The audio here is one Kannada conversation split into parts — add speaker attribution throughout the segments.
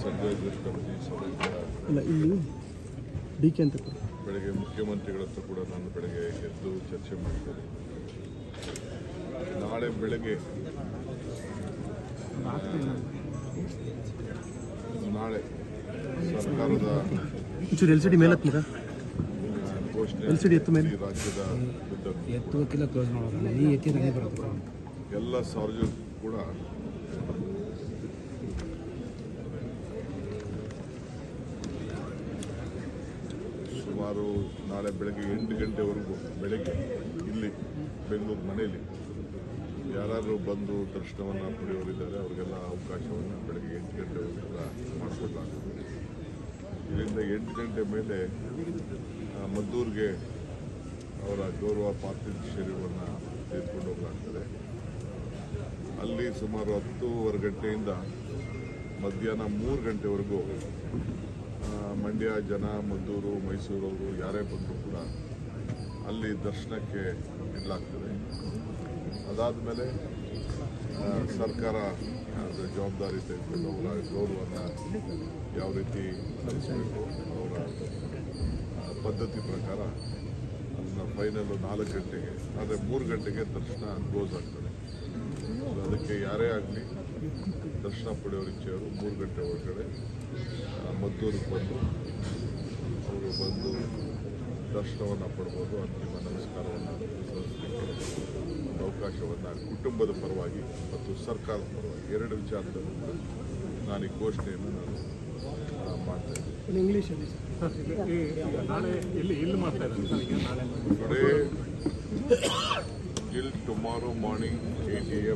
Speaker 1: ಸಂಜಯ್
Speaker 2: ಇಲ್ಲ ಇಲ್ಲಿ ಡಿ ಕೆ ಅಂತ.
Speaker 1: ಬೆಳಗ್ಗೆ ಮುಖ್ಯಮಂತ್ರಿಗಳ ಹತ್ರ ಕೂಡ ನಾನು ಬೆಳಗ್ಗೆ ಎದ್ದು ಚರ್ಚೆ ಮಾಡಿದ್ದೇನೆ ನಾಳೆ ಬೆಳಗ್ಗೆ ನಾಳೆ ಸರ್ಕಾರದ
Speaker 2: ಒಂಚೂರು ಎಲ್ ಸಿ ಡಿ ಮೇಲೆ ಹತ್ತೀರಾ
Speaker 1: ಆ, ಸಿ
Speaker 2: ಡಿ ಎತ್ತು ಮೇಲೆ.
Speaker 1: ಈ ರಾಜ್ಯದ ಉದ್ದಕ್ಕೂ
Speaker 3: ಎತ್ತುವಕ್ಕಿಲ್ಲ ಕ್ಲೋಸ್ ಮಾಡೋದು ನೀ ಎತ್ತಿದ್ರೆ ಬರುತ್ತೆ?
Speaker 1: ಎಲ್ಲ ಸಾರ್ವಜನಿಕರು ಕೂಡ ಸುಮಾರು ನಾಳೆ ಬೆಳಗ್ಗೆ ಎಂಟು ಗಂಟೆವರೆಗೂ ಬೆಳಗ್ಗೆ ಇಲ್ಲಿ ಬೆಂಗಳೂರು ಮನೆಯಲ್ಲಿ ಯಾರಾದರೂ ಬಂದು ದರ್ಶನವನ್ನು ಪಡೆಯೋರಿದ್ದಾರೆ, ಅವರಿಗೆಲ್ಲ ಅವಕಾಶವನ್ನು ಬೆಳಗ್ಗೆ ಎಂಟು ಗಂಟೆವರೆಗೂ ಕೂಡ ಮಾಡಿಕೊಡ್ಲಾಗ್ತದೆ ಇದರಿಂದ ಎಂಟು ಗಂಟೆ ಮೇಲೆ ಮದ್ದೂರಿಗೆ ಅವರ ಗೌರವ ಪಾರ್ಥಿವ ಶರೀರವನ್ನು ತೆಗೆದುಕೊಂಡು ಹೋಗಲಾಗ್ತದೆ. ಅಲ್ಲಿ ಸುಮಾರು ಹತ್ತೂವರೆ ಗಂಟೆಯಿಂದ ಮಧ್ಯಾಹ್ನ ಮೂರು ಗಂಟೆವರೆಗೂ ಮಂಡ್ಯ, ಜನ, ಮದ್ದೂರು, ಮೈಸೂರವರು ಯಾರೇ ಬಂದರೂ ಕೂಡ ಅಲ್ಲಿ ದರ್ಶನಕ್ಕೆ ಇಡಲಾಗ್ತದೆ. ಅದಾದಮೇಲೆ ಸರ್ಕಾರ ಅದರ ಜವಾಬ್ದಾರಿ ತೆಗೆದುಕೊಂಡು ಅವರ ಗೌರವನ ಯಾವ ರೀತಿ ನಡೆಸಬೇಕು, ಅವರ ಪದ್ಧತಿ ಪ್ರಕಾರ ಅದನ್ನು ಫೈನಲ್ ನಾಲ್ಕು ಗಂಟೆಗೆ, ಆದರೆ ಮೂರು ಗಂಟೆಗೆ ದರ್ಶನ ಕ್ಲೋಸ್ ಆಗ್ತದೆ. ಅದಕ್ಕೆ ಯಾರೇ ಆಗಲಿ ದರ್ಶನ ಪಡೆಯೋರು ಇಚ್ಛೆಯವರು ಮೂರು ಗಂಟೆ ಒಳಗಡೆ ಮದ್ದೂರಿಗೆ ಬಂದು ಅವರು ಬಂದು ದರ್ಶನವನ್ನು ಪಡ್ಬೋದು ಅಂತಿಮ ನಮಸ್ಕಾರವನ್ನು ಸಲ್ಲಿಸಲಿಕ್ಕೆ ಒಂದು ಅವಕಾಶವನ್ನು ಕುಟುಂಬದ ಪರವಾಗಿ ಮತ್ತು ಸರ್ಕಾರದ ಪರವಾಗಿ ಎರಡು ವಿಚಾರದಲ್ಲೂ ಕೂಡ ನಾನು ಈ ಘೋಷಣೆಯನ್ನು ನಾನು
Speaker 2: ಇಂಗ್ಲೀಷಲ್ಲಿ
Speaker 4: ಟುಮಾರೋ ಮಾರ್ನಿಂಗ್ ಎ ಮಾಡ್ತಾ ಇದ್ದಾರೆ ಸರ್ ಈಗ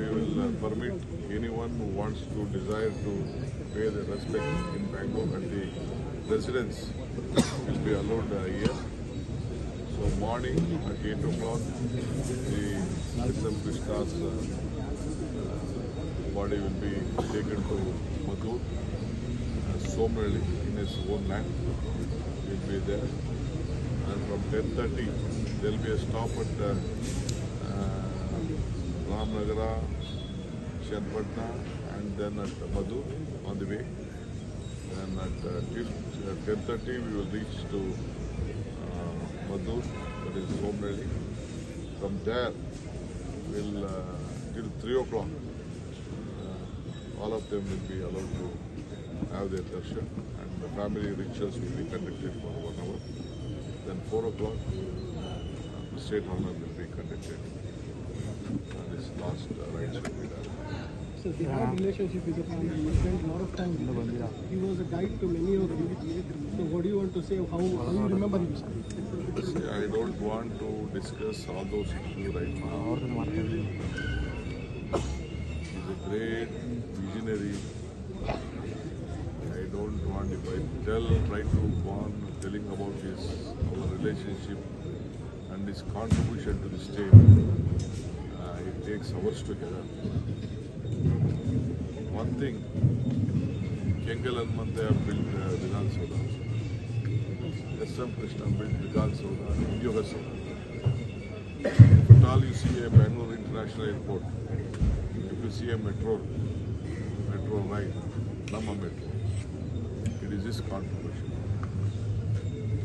Speaker 1: we will uh, permit anyone who wants to desire to pay their respect in Bangkok and the residents will be allowed uh, here. So morning at 8 o'clock, the SM Krishna's uh, body will be taken to Madhu, uh, Somrali in his own land will be there. And from 10.30, there will be a stop at uh, Ramnagara, Chenpatna, and then at Madhu on the way. And at uh, till uh, 10.30, we will reach to uh, Madhu, that is Somrali. From there, we'll uh, till 3 o'clock, uh, all of them will be allowed to have their darshan and the family rituals will be conducted for one hour. Then 4 o'clock, uh, state honor will be conducted.
Speaker 2: So they had relationship with the family. He spent a lot of time with them. He was a guide to many of them. So what do you want to say? How, how you remember him?
Speaker 1: See, I don't want to discuss all those issues right now. He's a great visionary. I don't want if I tell, try to go on telling about his our relationship and his contribution to the state. Uh, takes hours together. One thing, Kengal Hanmante have built uh, Vidhan Soda. S.M. Krishna built Vidhan Soda, Yoga Soda. At all you see a Bangalore International Airport, if you see a metro, metro ride, Nama Metro, it is his contribution.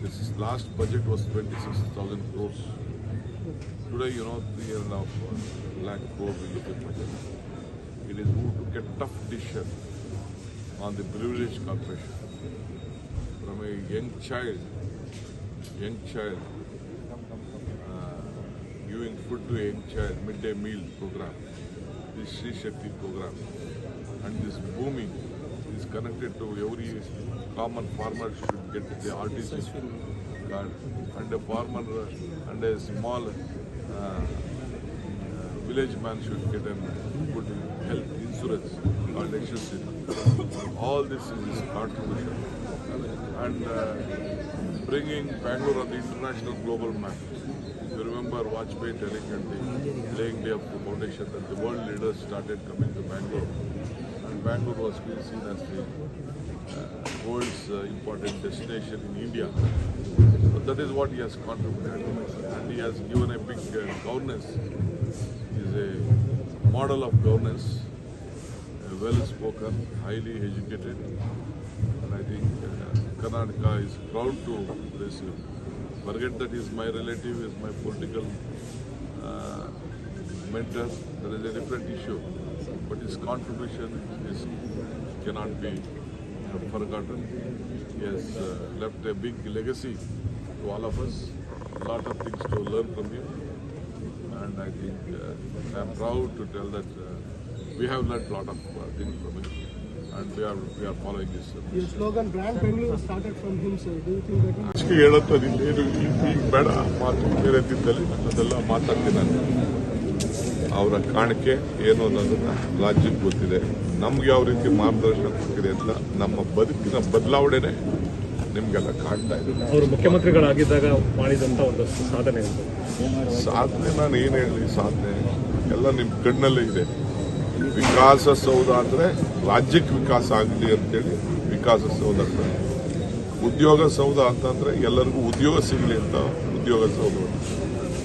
Speaker 1: This last budget was 26,000 crores. Today, you know, three and a half lakh crore we look at budget. It is who took a tough decision on the Breweries Corporation. From a young child, young child, uh, giving food to a young child, midday meal program, this Sri Shakti program, and this booming is connected to every common farmer should get the RTC card, and a farmer and a small village man should get a good health insurance called HSC. All this is contribution and uh, bringing Bangalore on the international global map. You remember Vajpayee telling at the laying day of the foundation that the world leaders started coming to Bangalore and Bangalore was being seen as the uh, world's uh, important destination in India. So that is what he has contributed and he has given a big uh, governance. He is a model of governance well spoken, highly educated, and I think uh, Karnataka is proud to place him. Forget that he is my relative, he is my political uh, mentor. That is a different issue, but his contribution is cannot be uh, forgotten. He has uh, left a big legacy to all of us. A lot of things to learn from him, and I think uh, I am proud to tell that uh, we have learned a lot of uh, things from him, and we are we are following this. Uh,
Speaker 2: Your slogan, Brand Bengaluru, started from him, sir. Do you think that
Speaker 1: ಅಷ್ಟೇ ಹೇಳತ್ತದಿಲ್ಲ ಏನು ಈಗ ಬೇಡ ಮಾತು ಬೇರೆ ದಿನದಲ್ಲಿ ಅದೆಲ್ಲ ಮಾತಾಡ್ತೀನಿ ನಾನು ಅವರ ಕಾಣಿಕೆ ಏನು ಅನ್ನೋದನ್ನ ರಾಜ್ಯಕ್ಕೆ ಗೊತ್ತಿದೆ ನಮ್ಗೆ ಯಾವ ರೀತಿ ಮಾರ್ಗದರ್ಶನ ಕೊಟ್ಟಿದೆ ಅಂತ ನಮ್ಮ ಬದುಕಿನ ಬದಲಾವಣೆನೆ ನಿಮ್ಗೆಲ್ಲ ಕಾಣ್ತಾ ಇದೆ.
Speaker 4: ಅವರು ಮುಖ್ಯಮಂತ್ರಿಗಳಾಗಿದ್ದಾಗ ಮಾಡಿದಂಥ ಒಂದು ಸಾಧನೆ.
Speaker 1: ಸಾಧನೆ ನಾನು ಏನು ಹೇಳಿ ಸಾಧನೆ? ಎಲ್ಲ ನಿಮ್ಮ ಕಣ್ಣಲ್ಲೇ ಇದೆ. ವಿಕಾಸ ಸೌಧ ಅಂದ್ರೆ ರಾಜ್ಯಕ್ಕೆ ವಿಕಾಸ ಆಗಲಿ ಅಂತೇಳಿ ವಿಕಾಸ ಸೌಧ ಅಂತ. ಉದ್ಯೋಗ ಸೌಧ ಅಂತಂದ್ರೆ ಎಲ್ಲರಿಗೂ ಉದ್ಯೋಗ ಸಿಗಲಿ ಅಂತ ಉದ್ಯೋಗ ಸೌಧ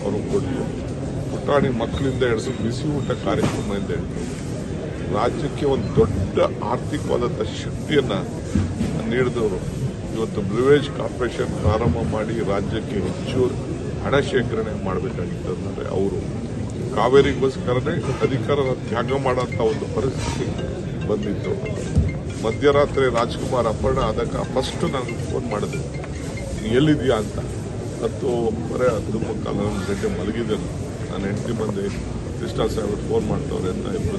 Speaker 1: ಅವರು ಕೊಟ್ಟರು ಪುಟಾಣಿ ಮಕ್ಕಳಿಂದ ಹಿಡಿದು ಬಿಸಿ ಊಟ ಕಾರ್ಯಕ್ರಮದಿಂದ ಹಿಡಿದು. ರಾಜ್ಯಕ್ಕೆ ಒಂದು ದೊಡ್ಡ ಆರ್ಥಿಕವಾದಂಥ ಶಕ್ತಿಯನ್ನು ನೀಡಿದವರು. ಇವತ್ತು ಬ್ರಿವೇಜ್ ಕಾರ್ಪೊರೇಷನ್ ಪ್ರಾರಂಭ ಮಾಡಿ ರಾಜ್ಯಕ್ಕೆ ಹೆಚ್ಚು ಹಣ ಶೇಖರಣೆ ಮಾಡಬೇಕಾಗಿತ್ತು ಅಂದರೆ ಅವರು. ಕಾವೇರಿಗೋಸ್ಕರನೇ ಅಧಿಕಾರನ ತ್ಯಾಗ ಮಾಡೋಂಥ ಒಂದು ಪರಿಸ್ಥಿತಿ ಬಂದಿತ್ತು. ಮಧ್ಯರಾತ್ರಿ ರಾಜ್ಕುಮಾರ್ ಅಪರ್ಣ ಆದಾಗ ಫಸ್ಟ್ ನಾನು ಫೋನ್ ಮಾಡಿದೆ. ಎಲ್ಲಿದೆಯಾ ಅಂತ. ಹತ್ತು ಒಬ್ಬರೇ ಹತ್ತು ಮುಕ್ಕಾಲು ಗಂಟೆ ಮಲಗಿದ್ದೇನೆ ನಾನು ಹೆಂಡತಿ ಬಂದೆ ಕೃಷ್ಣ ಸಾಹೇಬ್ ಫೋನ್ ಮಾಡ್ತವ್ರೆ ಅಂತ ಇಬ್ಬರು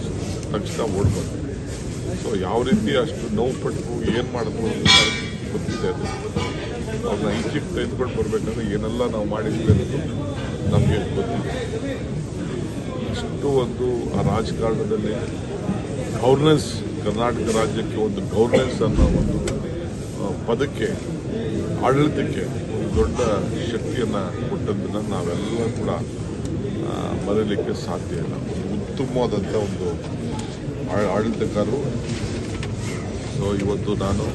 Speaker 1: ತಕ್ಷಣ ಓಡ್ಬಂದೆ ಸೊ ಯಾವ ರೀತಿ ಅಷ್ಟು ನೋವು ಪಟ್ಟು ಏನು ಮಾಡಿದ್ರು ಅಂತ ಗೊತ್ತಿದೆ ಅದು. ಅವ್ರನ್ನ ಈಜಿಪ್ಟ್ ತೆಗೆದುಕೊಂಡು ಬರಬೇಕಂದ್ರೆ ಏನೆಲ್ಲ ನಾವು ಮಾಡಿದ್ವಿ ಅನ್ನೋದು ನಮಗೆ ಗೊತ್ತಿದೆ. ಇಷ್ಟು ಒಂದು ಆ ರಾಜಕಾರಣದಲ್ಲಿ ಗೌರ್ನೆನ್ಸ್ ಕರ್ನಾಟಕ ರಾಜ್ಯಕ್ಕೆ ಒಂದು ಗೌರ್ನೆನ್ಸ್ ಅನ್ನೋ ಒಂದು ಪದಕ್ಕೆ, ಆಡಳಿತಕ್ಕೆ ಒಂದು ದೊಡ್ಡ ಶಕ್ತಿಯನ್ನು ಕೊಟ್ಟದ್ದನ್ನು ನಾವೆಲ್ಲ ಕೂಡ ಆ, ಮರೀಲಿಕ್ಕೆ ಸಾಧ್ಯ ಇಲ್ಲ. ಉತ್ತಮವಾದಂಥ ಒಂದು ಆಡಳಿತಗಾರರು. ಸೊ ಇವತ್ತು ನಾನು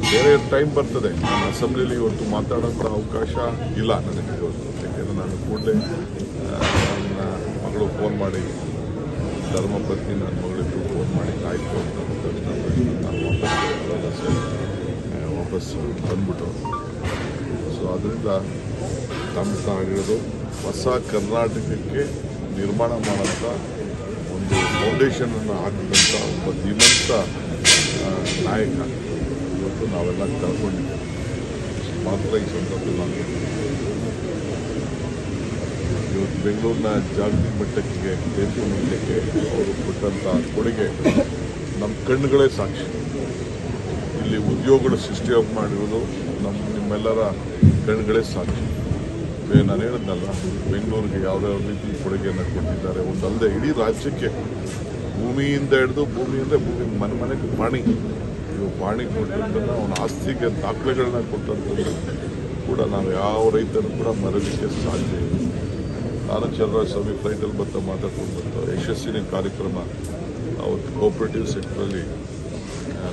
Speaker 1: ಬೇರೆ ಟೈಮ್ ಬರ್ತದೆ. ನಾನು ಅಸೆಂಬ್ಲಿಲಿ ಇವತ್ತು ಮಾತಾಡೋಂಥ ಅವಕಾಶ ಇಲ್ಲ ನನಗೆ ಇವತ್ತು. ಯಾಕೆಂದರೆ ನಾನು ಕೂಡಲೇ ನನ್ನ ಮಗಳು ಫೋನ್ ಮಾಡಿ ಧರ್ಮಪತ್ನಿ ನನ್ನ ಮಗಳಿಗೆ ಫೋನ್ ಮಾಡಿ ಆಯಿತು ಅಂತ ನಾನು ವಾಪಸ್ ವಾಪಸ್ಸು ವಾಪಸ್ ಬಂದ್ಬಿಟ್ಟು. ಸೊ ಅದರಿಂದ ತಮ್ಮ ಹೇಳಿರೋದು ಹೊಸ ಕರ್ನಾಟಕಕ್ಕೆ ನಿರ್ಮಾಣ ಮಾಡೋಂಥ ಒಂದು ಫೌಂಡೇಶನನ್ನು ಹಾಕಿದಂಥ ಒಬ್ಬ ಧೀಮಂತ ನಾಯಕ ಇವತ್ತು ನಾವೆಲ್ಲ ಕಳ್ಕೊಂಡಿದ್ದೀವಿ. ಮಾತ್ರ ಈ ಸಂದರ್ಭದಲ್ಲಿ ಇವತ್ತು ಬೆಂಗಳೂರಿನ ಜಾಗತಿಕ ಮಟ್ಟಕ್ಕೆ ದೇಶ ಮಟ್ಟಕ್ಕೆ ಅವರು ಕೊಟ್ಟಂಥ ಕೊಡುಗೆ ನಮ್ಮ ಕಣ್ಣುಗಳೇ ಸಾಕ್ಷಿ. ಇಲ್ಲಿ ಉದ್ಯೋಗಗಳು ಸೃಷ್ಟಿಯಾಗಿ ಮಾಡಿರೋದು ನಮ್ಮ ನಿಮ್ಮೆಲ್ಲರ ಕಣ್ಗಳೇ ಸಾಕ್ಷಿ. ನಾನು ಹೇಳಿದ್ನಲ್ಲ, ಬೆಂಗಳೂರಿಗೆ ಯಾವ್ಯಾವ ರೀತಿ ಕೊಡುಗೆಯನ್ನು ಕೊಟ್ಟಿದ್ದಾರೆ. ಒಂದಲ್ಲದೆ ಇಡೀ ರಾಜ್ಯಕ್ಕೆ ಭೂಮಿಯಿಂದ ಹಿಡಿದು ಭೂಮಿಯಿಂದ ಭೂಮಿ ಮನೆ ಮನೆಗೆ ಪಾಣಿ. ಇವು ಪಾಣಿ ಕೊಟ್ಟಿದ್ದನ್ನು, ಅವನ ಆಸ್ತಿಗೆ ದಾಖಲೆಗಳನ್ನ ಕೊಟ್ಟಂಥದ್ದು ಕೂಡ ನಾವು ಯಾವ ರೈತರು ಕೂಡ ಮರಲಿಕ್ಕೆ ಸಾಧ್ಯ ಇಲ್ಲ. ನಾನು ಸ್ವಾಮಿ ಫ್ಲೈಟಲ್ಲಿ ಬರ್ತಾ ಮಾತಾಡ್ಕೊಂಡು ಬಂತು ಯಶಸ್ವಿನಿ ಕಾರ್ಯಕ್ರಮ ಅವತ್ತು ಕೋಆಪರೇಟಿವ್ ಸೆಕ್ಟ್ರಲ್ಲಿ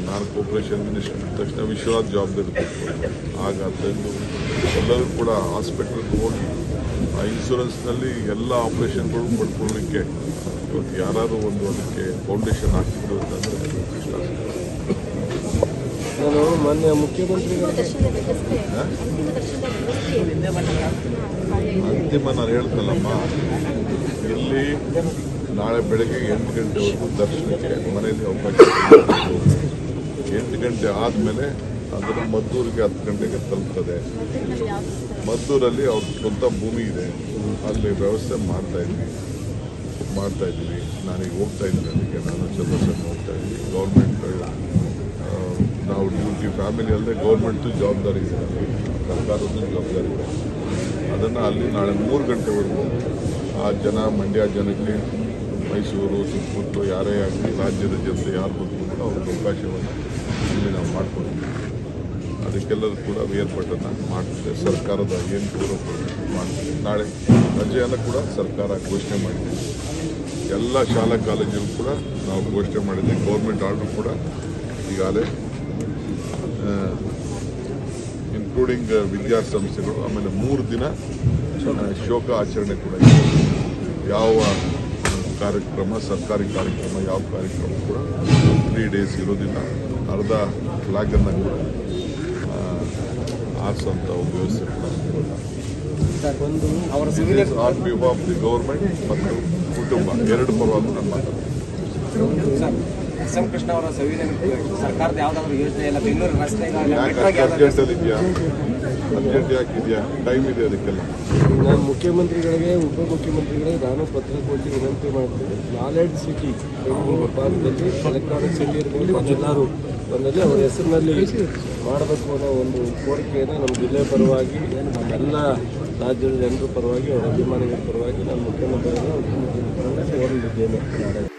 Speaker 1: ನಾನು ಕೋಪರೇಷನ್ ಮಿನಿಸ್ಟರ್ ತಕ್ಷಣ ವಿಶ್ವನಾಥ್ ಜವಾಬ್ದಾರಿ ತೆಗೆದುಕೊಂಡು ಆಗ ತಂದು ಎಲ್ಲರೂ ಕೂಡ ಹಾಸ್ಪಿಟ್ಲಿಗೆ ಹೋಗಿ ಆ ಇನ್ಶೂರೆನ್ಸ್ನಲ್ಲಿ ಎಲ್ಲ ಆಪ್ರೇಷನ್ಗಳು ಪಡ್ಕೊಳ್ಳಿಕ್ಕೆ ಇವತ್ತು ಯಾರಾದರೂ ಒಂದು ಅದಕ್ಕೆ ಫೌಂಡೇಶನ್ ಹಾಕಿದ್ರು ಅಂತಂದರೆ ಕೃಷ್ಣ
Speaker 2: ನಾನು ಮಾನ್ಯ ಮುಖ್ಯಮಂತ್ರಿಗಳ
Speaker 5: ಅಂತಿಮ
Speaker 1: ನಾನು ಹೇಳ್ತಲ್ಲಮ್ಮ ಇಲ್ಲಿ ನಾಳೆ ಬೆಳಗ್ಗೆ ಎಂಟು ಗಂಟೆವರೆಗೂ ದರ್ಶನಕ್ಕೆ ಮನೆಯಲ್ಲಿ ಅವಕಾಶ. ಎಂಟು ಗಂಟೆ ಆದಮೇಲೆ ಅದನ್ನು ಮದ್ದೂರಿಗೆ ಹತ್ತು ಗಂಟೆಗೆ ತಲುಪ್ತದೆ. ಮದ್ದೂರಲ್ಲಿ ಅವ್ರ ಸ್ವಂತ ಭೂಮಿ ಇದೆ. ಅಲ್ಲಿ ವ್ಯವಸ್ಥೆ ಮಾಡ್ತಾ ಇದ್ವಿ. ಮಾಡ್ತಾ ಇದ್ದೀವಿ ನಾನೀಗ ಹೋಗ್ತಾ ಇದ್ದೀನಿ ಅದಕ್ಕೆ ನಾನು ಚಂದ್ರಶೇಖರ್ ಹೋಗ್ತಾ ಇದ್ದೀನಿ. ಗೌರ್ಮೆಂಟ್ ನಾವು ಡ್ಯೂಟಿ ಫ್ಯಾಮಿಲಿ ಅಲ್ಲದೆ ಗೌರ್ಮೆಂಟ್ದು ಜವಾಬ್ದಾರಿ ಇದೆ. ಅಲ್ಲಿ ಸರ್ಕಾರದ್ದು ಜವಾಬ್ದಾರಿ ಇದೆ. ಅದನ್ನು ಅಲ್ಲಿ ನಾಳೆ ಮೂರು ಗಂಟೆವರೆಗೂ ಆ ಜನ, ಮಂಡ್ಯ ಜನಕ್ಕೆ ಮೈಸೂರು, ಸುತ್ತಮುತ್ತಲು ಯಾರೇ ಆಗಲಿ ರಾಜ್ಯದ ಜನತೆ ಯಾರು ಕೂಡ ಅವ್ರಿಗೆ ಅವಕಾಶವನ್ನು ಇಲ್ಲಿ ನಾವು ಮಾಡ್ಕೊಂಡಿದ್ದೀವಿ ಅದಕ್ಕೆಲ್ಲರೂ ಕೂಡ ಏರ್ಪಟ್ಟನ್ನು ಮಾಡ್ತಿದೆ. ಸರ್ಕಾರದ ಏನು ಗೌರವ ಮಾಡ್ತೀವಿ ನಾಳೆ ರಜೆಯನ್ನು ಕೂಡ ಸರ್ಕಾರ ಘೋಷಣೆ ಮಾಡಿದೆ. ಎಲ್ಲ ಶಾಲಾ ಕಾಲೇಜಲ್ಲಿ ಕೂಡ ನಾವು ಘೋಷಣೆ ಮಾಡಿದ್ದೆ ಗೌರ್ಮೆಂಟ್ ಆರ್ಡರ್ ಕೂಡ ಈಗಾಗಲೇ ಇನ್ಕ್ಲೂಡಿಂಗ್ ವಿದ್ಯಾಸಂಸ್ಥೆಗಳು, ಆಮೇಲೆ ಮೂರು ದಿನ ಶೋಕ ಆಚರಣೆ ಕೂಡ ಯಾವ ಕಾರ್ಯಕ್ರಮ, ಸರ್ಕಾರಿ ಕಾರ್ಯಕ್ರಮ, ಯಾವ ಕಾರ್ಯಕ್ರಮ ಕೂಡ ತ್ರೀ ಡೇಸ್ ಇರೋದಿಲ್ಲ. ಅರ್ಧ ಫ್ಲಾಗನ್ನು ಕೂಡ ಆರಿಸೋಂಥ ಒಂದು ವ್ಯವಸ್ಥೆ ಕೂಡ
Speaker 6: ಒಂದು ಅವರ
Speaker 1: on behalf of the government ಮತ್ತು ಕುಟುಂಬ ಎರಡು ಪರವಾಗಿ ನಾನು ಮಾತಾಡ್ತೀನಿ.
Speaker 6: ಎಸ್ ಎಂ ಕೃಷ್ಣ ಅವರ ಸಂವಿಧಾನ ಸರ್ಕಾರದ ಯಾವ್ದಾದ್ರು ಯೋಜನೆ ಇಲ್ಲ ಬೆಂಗಳೂರು
Speaker 1: ಇದೆಯಾ? ಯಾಕಿದೆಯಾ ಟೈಮ್ ಇದೆ ಅದಕ್ಕೆಲ್ಲ.
Speaker 7: ನಾನು ಮುಖ್ಯಮಂತ್ರಿಗಳಿಗೆ ಉಪಮುಖ್ಯಮಂತ್ರಿಗಳಿಗೆ ನಾನು ಪತ್ರ ಕೊಟ್ಟು ವಿನಂತಿ ಮಾಡ್ತೀನಿ. ನಾಲೆಡ್ ಸಿಟಿ ಬೆಂಗಳೂರು ಭಾಗದಲ್ಲಿ ಎಲೆಕ್ಟ್ರಾನಿಕ್ ಸಿಟಿ ಇರ್ಬೋದು ಒಂದಲ್ಲಿ ಅವರ ಹೆಸರಿನಲ್ಲಿ ಮಾಡಬೇಕು ಅನ್ನೋ ಒಂದು ಕೋರಿಕೆಯನ್ನು ನಮ್ಮ ಜಿಲ್ಲೆ ಪರವಾಗಿ, ಎಲ್ಲ ರಾಜ್ಯದ ಜನರ ಪರವಾಗಿ, ಅವರ ಅಭಿಮಾನಿಗಳ ಪರವಾಗಿ ನಾನು ಮುಖ್ಯಮಂತ್ರಿಗಳನ್ನು ನಾಳೆ